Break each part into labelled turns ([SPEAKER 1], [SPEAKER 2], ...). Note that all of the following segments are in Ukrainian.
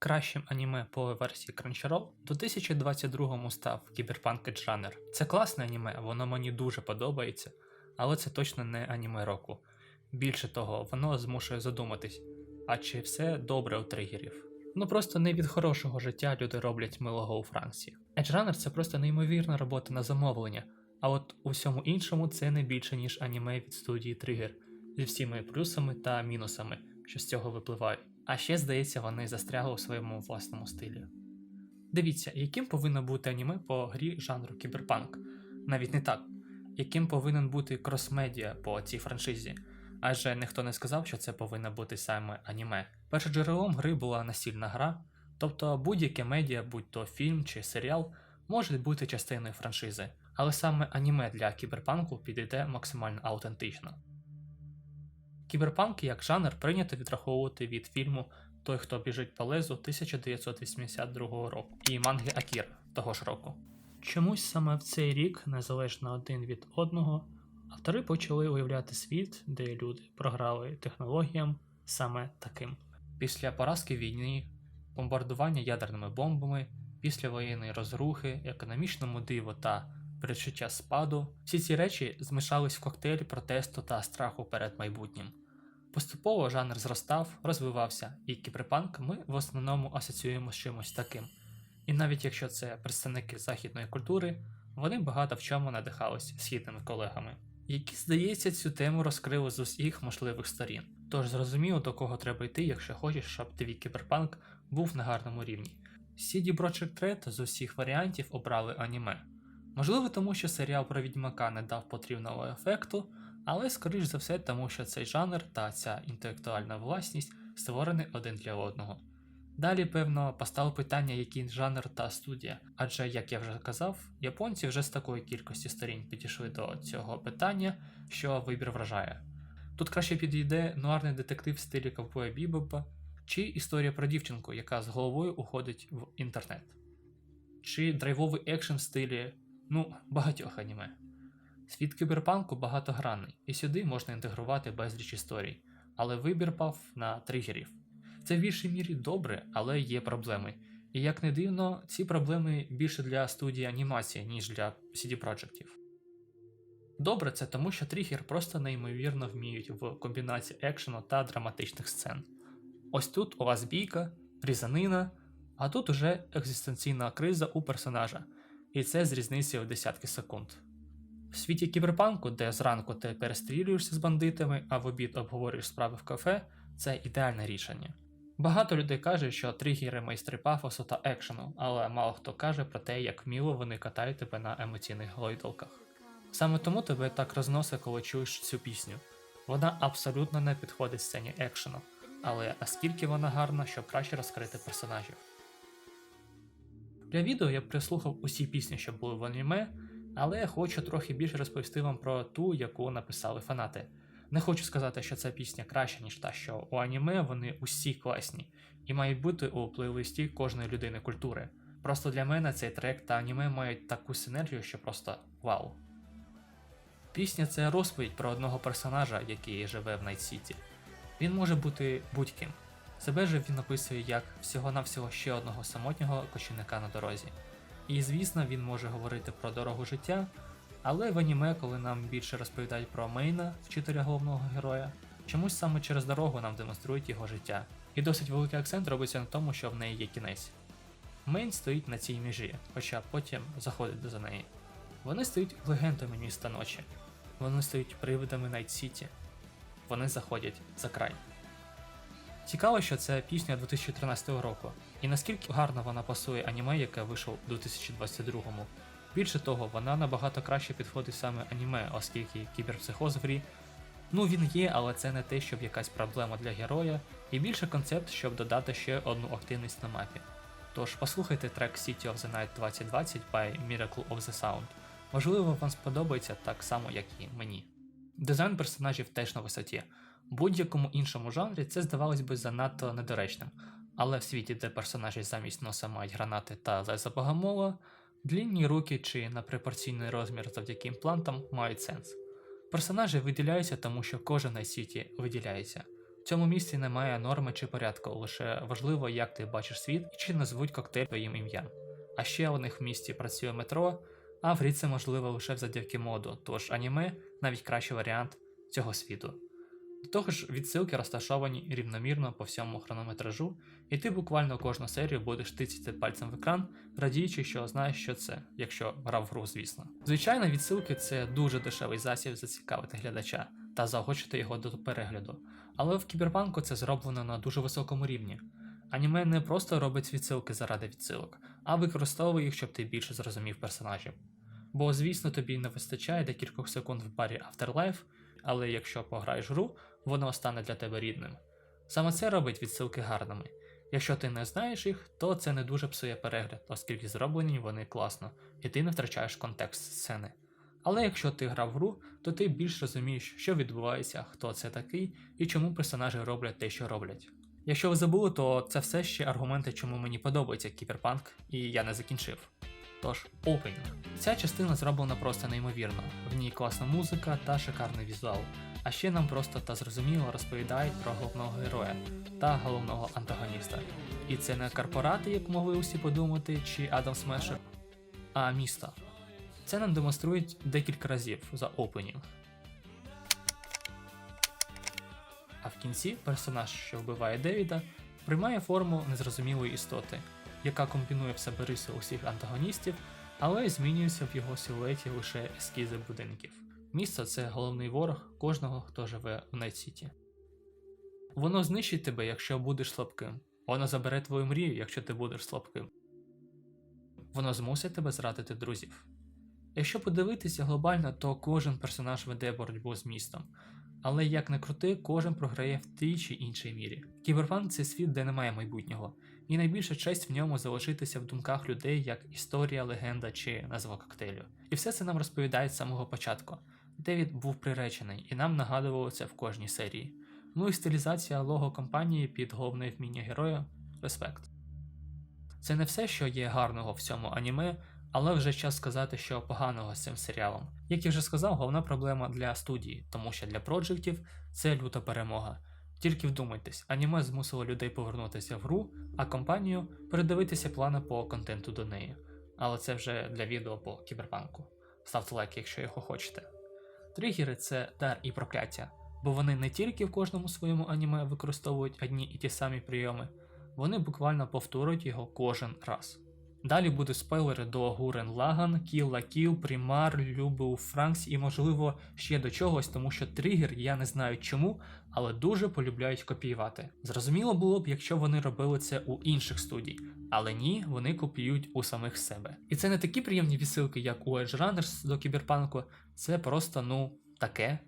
[SPEAKER 1] Кращим аніме по версії Crunchyroll у 2022 став Cyberpunk Edge Runner. Це класне аніме, воно мені дуже подобається, але це точно не аніме року. Більше того, воно змушує задуматись, а чи все добре у тригерів. Ну просто не від хорошого життя люди роблять милого у Франції. Edge Runner це просто неймовірна робота на замовлення, а от у всьому іншому це не більше, ніж аніме від студії Trigger, зі всіми плюсами та мінусами, що з цього випливають. А ще, здається, вони застрягли у своєму власному стилі. Дивіться, яким повинно бути аніме по грі жанру кіберпанк. Навіть не так, яким повинен бути крос-медіа по цій франшизі. Адже ніхто не сказав, що це повинно бути саме аніме. Першоджерелом гри була настільна гра, тобто будь-яке медіа, будь то фільм чи серіал, може бути частиною франшизи, але саме аніме для кіберпанку підійде максимально аутентично. Кіберпанк як жанр прийнято відраховувати від фільму Той, хто біжить по лезу 1982 року і манги Акір того ж року. Чомусь саме в цей рік, незалежно один від одного, автори почали уявляти світ, де люди програли технологіям саме таким. Після поразки війни, бомбардування ядерними бомбами, післявоєнної розрухи, економічному диву та перечуття спаду, всі ці речі змішались в коктейль протесту та страху перед майбутнім. Поступово жанр зростав, розвивався, і кіберпанк ми в основному асоціюємо з чимось таким. І навіть якщо це представники західної культури, вони багато в чому надихались східними колегами, які, здається, цю тему розкрили з усіх можливих сторін. Тож зрозуміло, до кого треба йти, якщо хочеш, щоб твій кіберпанк був на гарному рівні. CD Projekt Red з усіх варіантів обрали аніме. Можливо, тому що серіал про відьмака не дав потрібного ефекту, але скоріш за все, тому що цей жанр та ця інтелектуальна власність створені один для одного. Далі, певно, постало питання, який жанр та студія, адже, як я вже казав, японці вже з такої кількості сторін підійшли до цього питання, що вибір вражає. Тут краще підійде нуарний детектив в стилі ковбоя Бібопа, чи історія про дівчинку, яка з головою уходить в інтернет, чи драйвовий екшен в стилі ну, багатьох аніме. Світ кіберпанку багатогранний, і сюди можна інтегрувати безліч історій, але вибір пав на тригерів. Це в більшій мірі добре, але є проблеми. І як не дивно, ці проблеми більше для студії анімації, ніж для CD Projektів. Добре, це тому, що тригер просто неймовірно вміють в комбінації екшену та драматичних сцен. Ось тут у вас бійка, різанина, а тут уже екзистенційна криза у персонажа, і це з різницею в десятки секунд. В світі кіберпанку, де зранку ти перестрілюєшся з бандитами, а в обід обговорюєш справи в кафе, це ідеальне рішення. Багато людей каже, що тригери майстри пафосу та екшену, але мало хто каже про те, як вміло вони катають тебе на емоційних глойдолках. Саме тому тебе так розносить, коли чуєш цю пісню. Вона абсолютно не підходить сцені екшену, але наскільки вона гарна, щоб краще розкрити персонажів. Для відео я прислухав усі пісні, що були в аніме, але хочу трохи більше розповісти вам про ту, яку написали фанати. Не хочу сказати, що ця пісня краща, ніж та, що у аніме вони усі класні і мають бути у плейлисті кожної людини культури. Просто для мене цей трек та аніме мають таку синергію, що просто вау. Пісня це розповідь про одного персонажа, який живе в Найт Сіті. Він може бути будь-ким. Себе же він описує як всього-навсього ще одного самотнього кочівника на дорозі. І звісно, він може говорити про дорогу життя, але в аніме, коли нам більше розповідають про Мейна, вчителя головного героя, чомусь саме через дорогу нам демонструють його життя. І досить великий акцент робиться на тому, що в неї є кінець. Мейн стоїть на цій межі, хоча потім заходить за неї. Вони стають легендами міста ночі. Вони стають привидами Найт Сіті. Вони заходять за край. Цікаво, що це пісня 2013 року, і наскільки гарно вона пасує аніме, яке вийшло у 2022-му. Більше того, вона набагато краще підходить саме аніме, оскільки кіберпсихоз в грі. Ну він є, але це не те, щоб якась проблема для героя, і більше концепт, щоб додати ще одну активність на мапі. Тож послухайте трек City of the Night 2020 by Miracle of the Sound. Можливо, вам сподобається так само, як і мені. Дизайн персонажів теж на висоті. Будь-якому іншому жанрі це здавалось би занадто недоречним, але в світі, де персонажі замість носа мають гранати та леза богомола, длінні руки чи на пропорційний розмір завдяки імплантам мають сенс. Персонажі виділяються, тому що кожен на світі виділяється. В цьому місці немає норми чи порядку, лише важливо, як ти бачиш світ і чи назвуть коктейль твоїм ім'ям. А ще у них в місті працює метро, а в рід це можливо лише завдяки моду, тож аніме навіть кращий варіант цього світу. До того ж, відсилки розташовані рівномірно по всьому хронометражу, і ти буквально кожну серію будеш тицяти пальцем в екран, радіючи, що знаєш, що це, якщо грав гру, звісно. Звичайно, відсилки це дуже дешевий засіб зацікавити глядача та заохочити його до перегляду. Але в кіберпанку це зроблено на дуже високому рівні. Аніме не просто робить відсилки заради відсилок, а використовує їх, щоб ти більше зрозумів персонажів. Бо, звісно, тобі не вистачає декількох секунд в барі Afterlife, але якщо пограєш гру, воно стане для тебе рідним. Саме це робить відсилки гарними. Якщо ти не знаєш їх, то це не дуже псує перегляд, оскільки зроблені вони класно, і ти не втрачаєш контекст сцени. Але якщо ти грав гру, то ти більш розумієш, що відбувається, хто це такий і чому персонажі роблять те, що роблять. Якщо ви забули, то це все ще аргументи, чому мені подобається кіберпанк, і я не закінчив. Тож, опенінг. Ця частина зроблена просто неймовірно. В ній класна музика та шикарний візуал. А ще нам просто та зрозуміло розповідають про головного героя та головного антагоніста. І це не корпорати, як могли усі подумати, чи Адам Смешер, а місто. Це нам демонструють декілька разів за опенінг. А в кінці персонаж, що вбиває Девіда, приймає форму незрозумілої істоти, яка комбінує в себе риси усіх антагоністів, але змінюється в його силуеті лише ескізи будинків. Місто це головний ворог кожного, хто живе в Найтсіті. Воно знищить тебе, якщо будеш слабким. Воно забере твою мрію, якщо ти будеш слабким. Воно змусить тебе зрадити друзів. Якщо подивитися глобально, то кожен персонаж веде боротьбу з містом. Але як не крути, кожен програє в тій чи іншій мірі. Кіберпанк це світ, де немає майбутнього, і найбільша честь в ньому залишитися в думках людей як історія, легенда чи назва коктейлю. І все це нам розповідають з самого початку. Девід був приречений, і нам нагадувало це в кожній серії. Ну і стилізація лого компанії під головне вміння героя респект. Це не все, що є гарного в цьому аніме, але вже час сказати, що поганого з цим серіалом. Як я вже сказав, головна проблема для студії, тому що для проджектів це люта перемога. Тільки вдумайтесь, аніме змусило людей повернутися в гру, а компанію передивитися плани по контенту до неї. Але це вже для відео по кіберпанку. Ставте лайк, якщо його хочете. Тригери це дар і прокляття, бо вони не тільки в кожному своєму аніме використовують одні і ті самі прийоми, вони буквально повторюють його кожен раз. Далі будуть спойлери до Гурен Лаган, Кіл Ла Кіл, Примар, Любу Франкс і, можливо, ще до чогось, тому що тригер я не знаю чому, але дуже полюбляють копіювати. Зрозуміло було б, якщо вони робили це у інших студій, але ні, вони копіюють у самих себе. І це не такі приємні відсилки, як у Edge Runners до кіберпанку, це просто, ну, таке.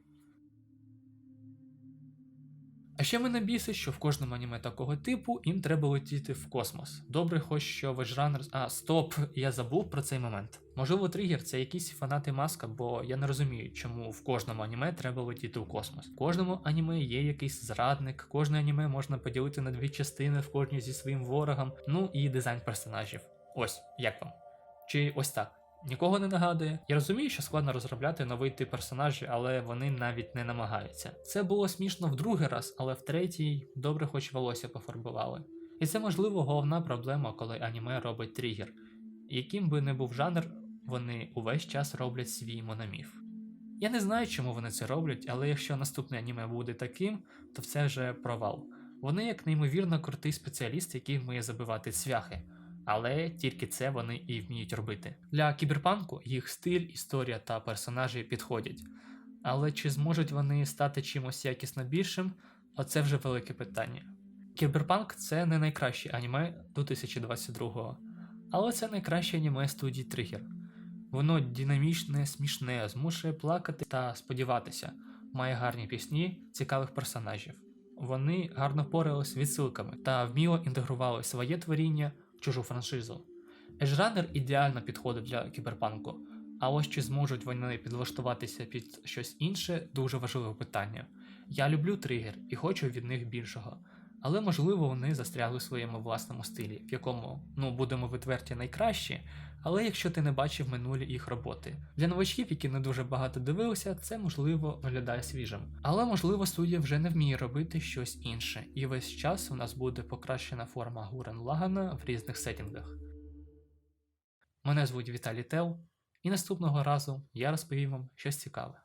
[SPEAKER 1] А ще мене бісить, що в кожному аніме такого типу їм треба летіти в космос. Добре, хоч що в А, стоп, я забув про цей момент. Можливо, тригер це якісь фанати маска, бо я не розумію, чому в кожному аніме треба летіти в космос. В кожному аніме є якийсь зрадник, кожне аніме можна поділити на дві частини, в кожній зі своїм ворогом, ну і дизайн персонажів. Ось, як вам? Чи ось так? Нікого не нагадує. Я розумію, що складно розробляти новий тип персонажів, але вони навіть не намагаються. Це було смішно в другий раз, але в третій добре хоч волосся пофарбували. І це можливо головна проблема, коли аніме робить тригер. Яким би не був жанр, вони увесь час роблять свій мономіф. Я не знаю, чому вони це роблять, але якщо наступне аніме буде таким, то це вже провал. Вони як неймовірно крутий спеціаліст, який вміє забивати цвяхи але тільки це вони і вміють робити. Для кіберпанку їх стиль, історія та персонажі підходять. Але чи зможуть вони стати чимось якісно більшим, оце вже велике питання. Кіберпанк це не найкраще аніме 2022-го, але це найкраще аніме студії Тригер. Воно динамічне, смішне, змушує плакати та сподіватися, має гарні пісні, цікавих персонажів. Вони гарно впоралися відсилками та вміло інтегрували своє творіння чужу франшизу. Еджранер ідеально підходить для кіберпанку, а ось чи зможуть вони підлаштуватися під щось інше дуже важливе питання. Я люблю тригер і хочу від них більшого. Але можливо вони застрягли в своєму власному стилі, в якому, ну будемо відверті, найкращі, але якщо ти не бачив минулі їх роботи. Для новачків, які не дуже багато дивилися, це можливо виглядає свіжим. Але можливо студія вже не вміє робити щось інше, і весь час у нас буде покращена форма Гурен Лагана в різних сетінгах. Мене звуть Віталій Тел, і наступного разу я розповім вам щось цікаве.